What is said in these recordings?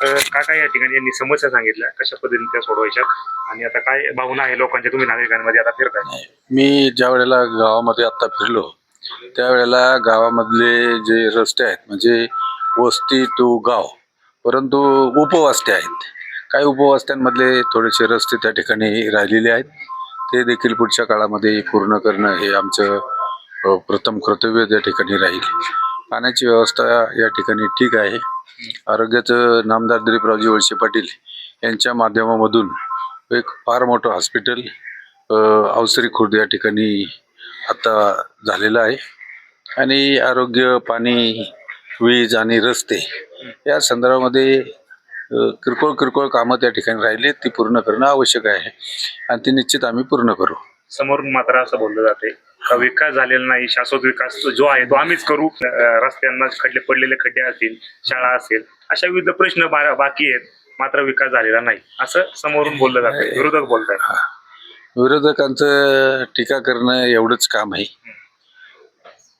तर काका या ठिकाणी यांनी समस्या सांगितल्या? कशा पद्धतीने त्या सोडवायच्या आणि आता काय भावना आहे लोकांच्या तुम्ही नागरिकांमध्ये आता फिरताय? मी ज्या वेळेला गावामध्ये आता फिरलो त्यावेळेला गावामधले जे रस्ते आहेत म्हणजे वस्ती टू गाव परंतु उपवास्ते आहेत. काही उपवास्त्यांमधले थोडेसे रस्ते त्या ठिकाणी राहिलेले आहेत. ते देखील पुढच्या काळामध्ये पूर्ण करणं हे आमचं प्रथम कर्तव्य त्या ठिकाणी राहील. पाण्याची व्यवस्था या ठिकाणी ठीक आहे. आरोग्याचं नामदार दिलीपरावजी वळसे पाटील यांच्या माध्यमामधून एक फार मोठं हॉस्पिटल अवसरी खुर्द या ठिकाणी आता झालेलं आहे. आणि आरोग्य पाणी वीज आणि रस्ते या संदर्भामध्ये किरकोळ किरकोळ कामं त्या ठिकाणी राहिली ती पूर्ण करणं आवश्यक आहे. आणि ती निश्चित आम्ही पूर्ण करू. समोरून मात्र असं बोललं जाते. विकास झालेला नाही शाश्वत विकास जो आहे तो आम्हीच करू. रस्त्यांना खड्डे पडलेले खड्डे असतील शाळा असेल अशा विविध प्रश्न बाकी आहेत. मात्र विकास झालेला नाही. असं समोरून बोललं जाते. विरोधक बोलतायत. विरोधकांचं टीका करणं एवढंच काम आहे.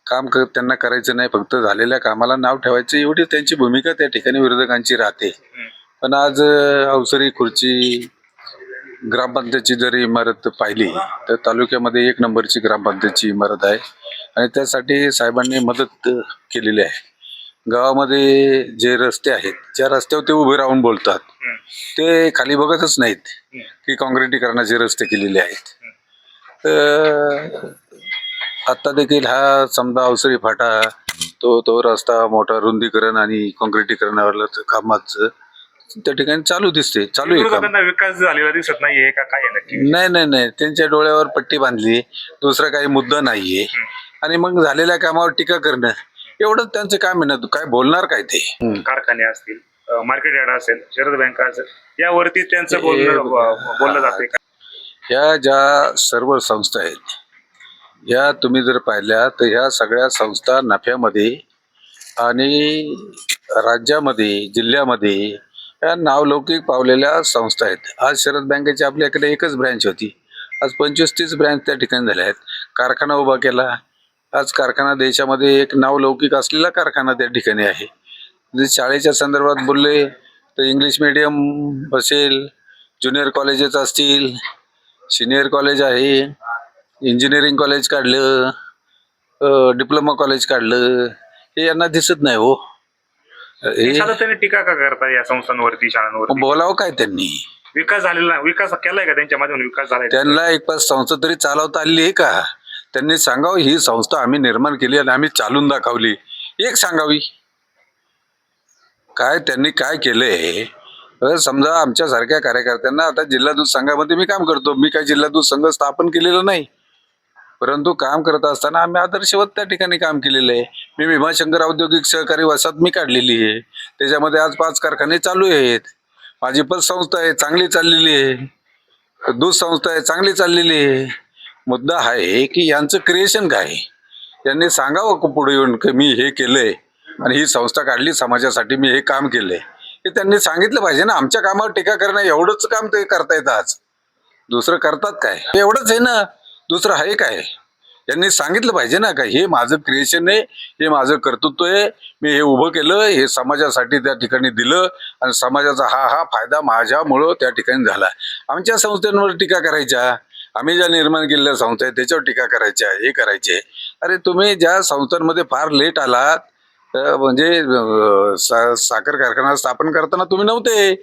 काम क त्यांना करायचं नाही फक्त झालेल्या कामाला नाव ठेवायचं. एवढी त्यांची भूमिका त्या ठिकाणी विरोधकांची राहते. पण आज अवसरी खुर्ची ग्रामपंचायतची जरी इमारत पाहिली तर तालुक्यामध्ये एक नंबरची ग्रामपंचायतची इमारत आहे. आणि त्यासाठी साहेबांनी मदत केलेली आहे. गावामध्ये जे रस्ते आहेत ज्या रस्त्यावर ते उभे राहून बोलतात ते खाली बघतच नाहीत की काँक्रिटीकरणाचे रस्ते केलेले आहेत. तर आत्ता देखील हा समजा अवसरी फाटा तो तो रस्ता मोठा रुंदीकरण आणि काँक्रिटीकरणावर कामाचं त्या ठिकाणी चालू दिसते चालू आहे काम. विरोधकांना विकास झालेला दिसत नाहीये का? काय आहे नक्की? नाही नाही नाही. त्यांच्या डोळ्यावर पट्टी बांधली दुसरा काही मुद्दा नाहीये. आणि मग झालेल्या कामावर टीका करणं एवढंच त्यांचं काम आहे ना. काय बोलणार काय ते. कारखाने असतील मार्केट यार्ड असेल शरद बँक असेल यावरती त्यांचं बोलणं ब- बोललं जाते का? ह्या ज्या सर्व संस्था आहेत या तुम्ही जर पाहिल्या तर ह्या सगळ्या संस्था नफ्यामध्ये आणि राज्यामध्ये जिल्ह्यामध्ये या नावलौकिक पावलेल्या संस्था आहेत. आज शरद बँकेची आपल्याकडे एकच ब्रँच होती. आज पंचवीस तीस ब्रँच त्या ठिकाणी झाल्या आहेत. कारखाना उभा केला. आज कारखाना देशामध्ये एक नावलौकिक असलेला कारखाना त्या ठिकाणी आहे. जर शाळेच्या संदर्भात बोलले तर इंग्लिश मिडियम असेल ज्युनियर कॉलेजेस असतील सिनियर कॉलेज आहे इंजिनिअरिंग कॉलेज काढलं डिप्लोमा कॉलेज काढलं हे यांना दिसत नाही हो. हे सातत्याने टीका का करतात या संस्थांवरती शाळांवरती? बोलावं काय त्यांनी? विकास झालेला. विकास केलाय का त्यांच्या माध्यमातून विकास झालाय? त्यांना एक पाच संस्था तरी चालवता आली आहे का? त्यांनी सांगावं ही संस्था आम्ही निर्माण केली आणि आम्ही चालून दाखवली. एक सांगावी. काय त्यांनी काय केलंय समजा आमच्यासारख्या कार्यकर्त्यांना आता जिल्हा दूध संघामध्ये मी काम करतो. मी काही जिल्हा दूध संघ स्थापन केलेलं नाही? परंतु काम करत असताना आम्ही आदर्शवत त्या ठिकाणी काम केलेलं आहे. मी भीमाशंकर औद्योगिक सहकारी वसाहत मी काढलेली आहे. त्याच्यामध्ये आज पाच कारखाने चालू आहेत. माझी पण संस्था आहे चांगली चाललेली आहे. दूध संस्था आहे चांगली चाललेली आहे. मुद्दा हा आहे की यांचं क्रिएशन काय? त्यांनी यांनी सांगावं पुढे येऊन की मी हे केलंय आणि ही संस्था काढली समाजासाठी मी हे काम केलंय. हे त्यांनी सांगितलं पाहिजे ना आमच्या कामावर टीका करणं एवढंच काम ते करता येतं आज. दुसरं करतात काय? एवढंच आहे ना दुसरं आहे काय? यांनी सांगितलं पाहिजे ना का हे माझं क्रिएशन आहे हे माझं कर्तृत्व आहे मी हे उभं केलं हे समाजासाठी त्या ठिकाणी दिलं आणि समाजाचा हा हा फायदा माझ्यामुळं त्या ठिकाणी झाला. आमच्या संस्थांवर टीका करायच्या. आम्ही ज्या निर्माण केलेल्या संस्था आहेत त्याच्यावर टीका करायच्या हे करायचे. अरे तुम्ही ज्या संस्थांमध्ये फार लेट आलात म्हणजे सा- साखर कारखाना स्थापन करताना तुम्ही नव्हते.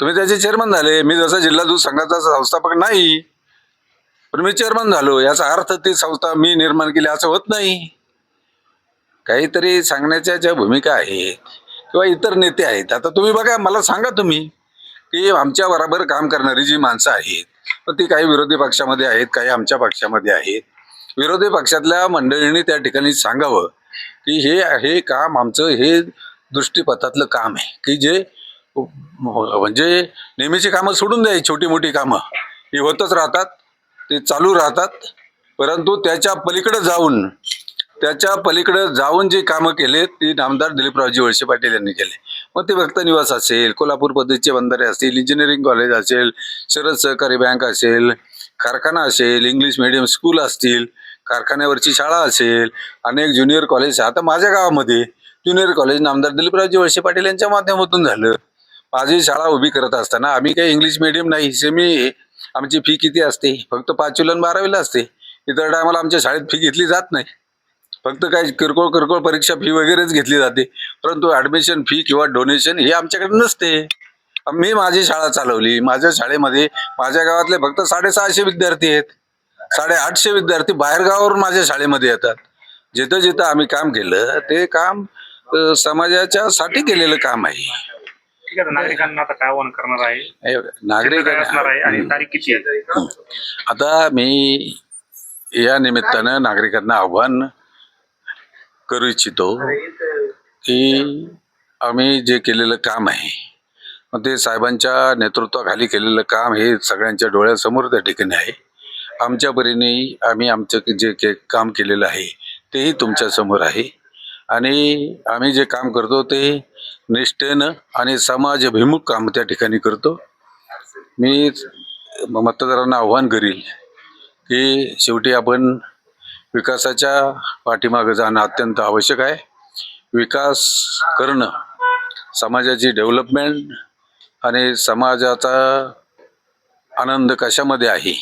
तुम्ही त्याचे चेअरमन झाले. मी जसा जिल्हा दूध संघाचा संस्थापक नाही. पण मी चेअरमन झालो याचा अर्थ ती संस्था मी निर्माण केली असं होत नाही. काहीतरी सांगण्याच्या ज्या भूमिका आहेत किंवा इतर नेते आहेत आता तुम्ही बघा मला सांगा तुम्ही की आमच्या बरोबर काम करणारी जी माणसं आहेत ती काही विरोधी पक्षामध्ये आहेत काही आमच्या पक्षामध्ये आहेत. विरोधी पक्षातल्या मंडळींनी त्या ठिकाणी सांगावं की हे हे काम आमचं हे दृष्टीपथातलं काम आहे की जे म्हणजे नेहमीची कामं सोडून द्यायची छोटी मोठी कामं. ही होतच राहतात. ते चालू राहतात. परंतु त्याच्या पलीकडे जाऊन त्याच्या पलीकडे जाऊन जी कामं केले ती नामदार दिलीपरावजी वळसे पाटील यांनी केले. मग ते भक्त निवास असेल कोल्हापूर पद्धतीचे बंधारे असतील इंजिनिअरिंग कॉलेज असेल शरद सहकारी बँक असेल कारखाना असेल इंग्लिश मिडियम स्कूल असतील कारखान्यावरची शाळा असेल अनेक ज्युनियर कॉलेज आता माझ्या गावामध्ये ज्युनियर कॉलेज नामदार दिलीपरावजी वळसे पाटील यांच्या माध्यमातून झालं. माझी शाळा उभी करत असताना आम्ही काही इंग्लिश मिडियम नाही सेमी आमची फी किती असते? फक्त पाचवीला आणि बारावीला असते. इतर टायमाला आमच्या शाळेत फी घेतली जात नाही. फक्त काही किरकोळ किरकोळ परीक्षा फी वगैरेच घेतली जाते. परंतु ॲडमिशन फी किंवा डोनेशन हे आमच्याकडे नसते. मी माझी शाळा चालवली. माझ्या शाळेमध्ये माझ्या गावातले फक्त साडेसहाशे विद्यार्थी आहेत. साडेआठशे विद्यार्थी बाहेरगावावरून माझ्या शाळेमध्ये येतात. जिथं जिथं आम्ही काम केलं ते काम समाजाच्या साठी केलेलं काम आहे. ठीक आहे नागरिकांना आता काय आवाहन करणार आहे? नागरिक काय असणार आहे आणि तारीख किती आहे? आता मी या निमित्तानं नागरिकांना आव्हान करू इच्छितो की आम्ही जे केलेलं काम आहे मग ते साहेबांच्या नेतृत्वाखाली केलेलं काम हे सगळ्यांच्या डोळ्यासमोर त्या ठिकाणी आहे. आमच्या परीने आम्ही आमचं जे के काम केलेलं आहे तेही तुमच्यासमोर आहे. आणि आम्ही जे काम करतो ते निष्ठेनं आणि समाजभिमुख काम त्या ठिकाणी करतो. मी मतदारांना आव्हान करील की शेवटी आपण विकासाच्या पाठीमागं जाणं अत्यंत आवश्यक आहे. विकास करणं समाजाची डेव्हलपमेंट आणि समाजाचा आनंद कशामध्ये आहे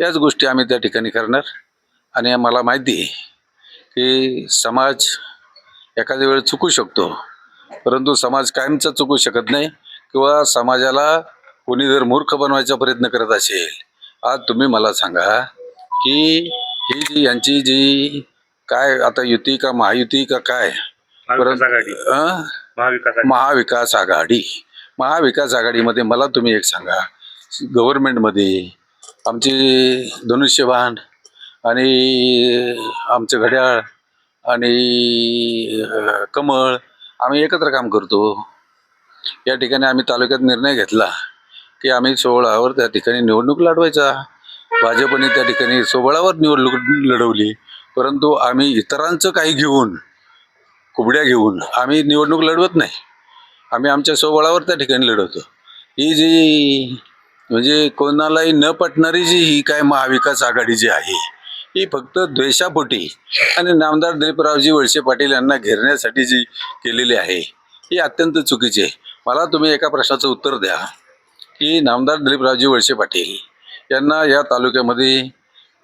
याच गोष्टी आम्ही त्या ठिकाणी करणार. आणि मला माहिती आहे की समाज एखाद्या वेळ चुकू शकतो. परंतु समाज कायमचा चुकू शकत नाही किंवा समाजाला कोणी जर मूर्ख बनवायचा प्रयत्न करत असेल आज तुम्ही मला सांगा की ही जी यांची जी काय आता युती का महायुती का काय? महाविकास आघाडी? महाविकास आघाडी. महाविकास आघाडी. महाविकास आघाडीमध्ये मला तुम्ही एक सांगा. गव्हर्नमेंटमध्ये आमची धनुष्यबाण आणि आमचं घड्याळ आणि कमळ. आम्ही एकत्र काम करतो. या ठिकाणी आम्ही तालुक्यात निर्णय घेतला की आम्ही सोहळावर त्या ठिकाणी निवडणूक लढवायचा. भाजपने त्या ठिकाणी सोहळावर निवडणूक लढवली. परंतु आम्ही इतरांचं काही घेऊन कुबड्या घेऊन आम्ही निवडणूक लढवत नाही. आम्ही आमच्या सोबळावर त्या ठिकाणी लढवतो. ही जी म्हणजे कोणालाही न पटणारी जी ही काय महाविकास आघाडी जी आहे ही फक्त द्वेषापोटी आणि नामदार दिलीपरावजी वळसे पाटील यांना घेरण्यासाठी जी केलेली आहे ही अत्यंत चुकीची आहे. मला तुम्ही एका प्रश्नाचं उत्तर द्या की नामदार दिलीपरावजी वळसे पाटील यांना या तालुक्यामध्ये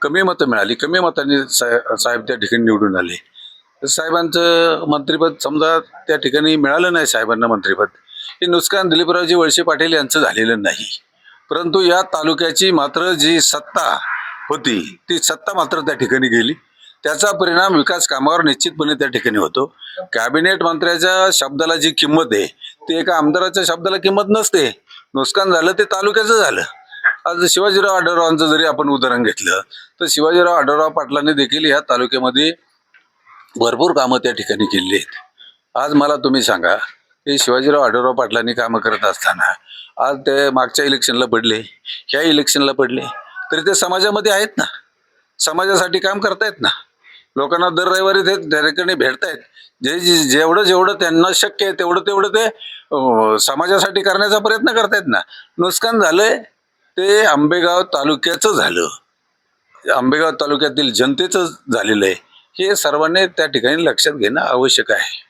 कमी मतं मिळाली. कमी मतांनी साहेब साहेब त्या ठिकाणी निवडून आले. साहेबांचं मंत्रिपद समजा त्या ठिकाणी मिळालं नाही साहेबांना मंत्रिपद हे नुकसान दिलीपरावजी वळसे पाटील यांचं झालेलं नाही. परंतु या तालुक्याची मात्र जी सत्ता होती. ती सत्ता मात्र त्या ठिकाणी गेली. त्याचा परिणाम विकास कामावर निश्चितपणे त्या ठिकाणी होतो. कॅबिनेट मंत्र्याच्या शब्दाला जी किंमत आहे ती एका आमदाराच्या शब्दाला किंमत नसते. नुकसान झालं ते तालुक्याचं झालं. आज शिवाजीराव आढळरावांचं जरी आपण उदाहरण घेतलं तर शिवाजीराव आढळराव पाटलांनी देखील या तालुक्यामध्ये भरपूर कामं त्या ठिकाणी केली आहेत. आज मला तुम्ही सांगा की शिवाजीराव आढळराव पाटलांनी कामं करत असताना आज ते मागच्या इलेक्शनला पडले. ह्या इलेक्शनला पडले. तरी ते समाजामध्ये आहेत ना. समाजासाठी काम करतायत ना. लोकांना दर रविवारी ते त्या ठिकाणी भेटतायत. जे जे- जेवढं जेवढं त्यांना शक्य आहे तेवढं तेवढं ते समाजासाठी करण्याचा प्रयत्न करतायत ना. नुकसान झालंय. ते आंबेगाव तालुक्याचं झालं. आंबेगाव तालुक्यातील जनतेचं झालेलं आहे. हे सर्वांनी त्या ठिकाणी लक्षात घेणं आवश्यक आहे.